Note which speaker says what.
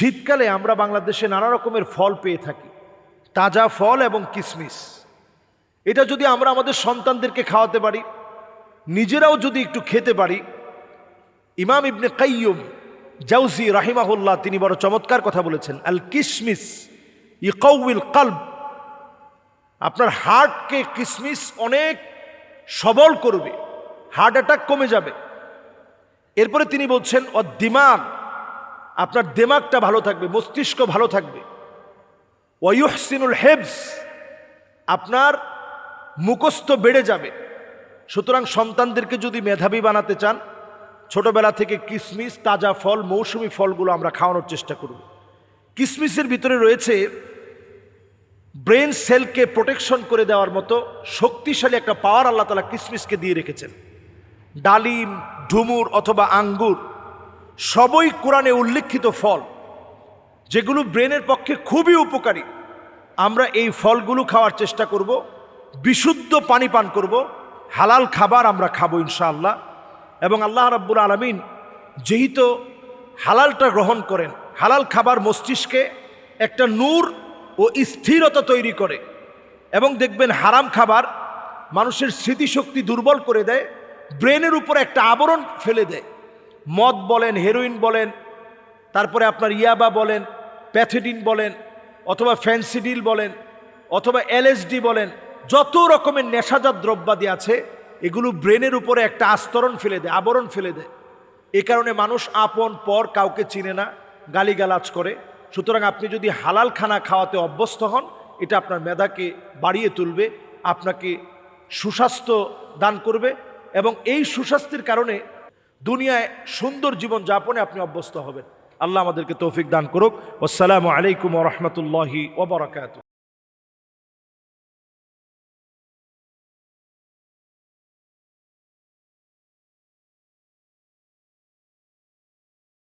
Speaker 1: শীতকালে আমরা বাংলাদেশে নানা রকমের ফল পেয়ে থাকি। তাজা ফল এবং কিসমিস। এটা যদি আমরা আমাদের সন্তানদেরকে খাওয়াতে পারি, নিজেরাও যদি একটু খেতে পারি, ইমাম ইবনে কাইয়ুম জাউজি রাহিমাহুল্লাহ তিনি বড় চমৎকার কথা বলেছেন, আল কিসমিস ইকউল কালব। আপনার হার্টকে কিসমিস অনেক সবল করবে, হার্ট অ্যাটাক কমে যাবে। এরপরে তিনি বলছেন ও দিমাগ আপনার দেমাগটা ভালো থাকবে, মস্তিষ্ক ভালো থাকবে। ওয়ুহসিনুল হেবস আপনার মুখস্থ বেড়ে যাবে। সুতরাং সন্তানদেরকে যদি মেধাবী বানাতে চান, ছোটবেলা থেকে কিসমিস, তাজা ফল, মৌসুমি ফলগুলো আমরা খাওয়ানোর চেষ্টা করব। কিসমিসের ভিতরে রয়েছে ব্রেন সেলকে প্রোটেকশন করে দেওয়ার মতো শক্তিশালী একটা পাওয়ার আল্লাহ তালা কিসমিসকে দিয়ে রেখেছেন। ডালিম, ডুমুর অথবা আঙ্গুর সবই কোরআনে উল্লেখিত ফল, যেগুলো ব্রেনের পক্ষে খুবই উপকারী। আমরা এই ফলগুলো খাওয়ার চেষ্টা করব, বিশুদ্ধ পানি পান করব, হালাল খাবার আমরা খাব ইনশাআল্লাহ। এবং আল্লাহ রাব্বুল আলমিন যেহেতু হালালটা গ্রহণ করেন, হালাল খাবার মস্তিষ্কে একটা নূর ও স্থিরতা তৈরি করে। এবং দেখবেন হারাম খাবার মানুষের স্মৃতিশক্তি দুর্বল করে দেয়, ব্রেনের উপর একটা আবরণ ফেলে দেয়। মদ বলেন হেরোইন বলেন, তারপরে আপনার ইয়াবা বলেন প্যাথেডিন বলেন, অথবা ফ্যান্সিডিল বলেন, অথবা এলএসডি বলেন, যত রকমের নেশাজাত দ্রব্যাদি আছে, এগুলো ব্রেনের উপরে একটা আস্তরণ ফেলে দেয়, আবরণ ফেলে দেয়। এ কারণে মানুষ আপন পর কাউকে চিনে না, গালিগালাজ করে। সুতরাং আপনি যদি হালাল খানা খাওয়াতে অভ্যস্ত হন, এটা আপনার মেধাকে বাড়িয়ে তুলবে, আপনাকে সুস্বাস্থ্য দান করবে এবং এই সুস্বাস্থ্যের কারণে দুনিয়ায় সুন্দর জীবন যাপনে আপনি অভ্যস্ত হবেন। আল্লাহ আমাদেরকে তৌফিক দান করুক। আসসালামু আলাইকুম রহমতুল্লাহি ওবরাকাত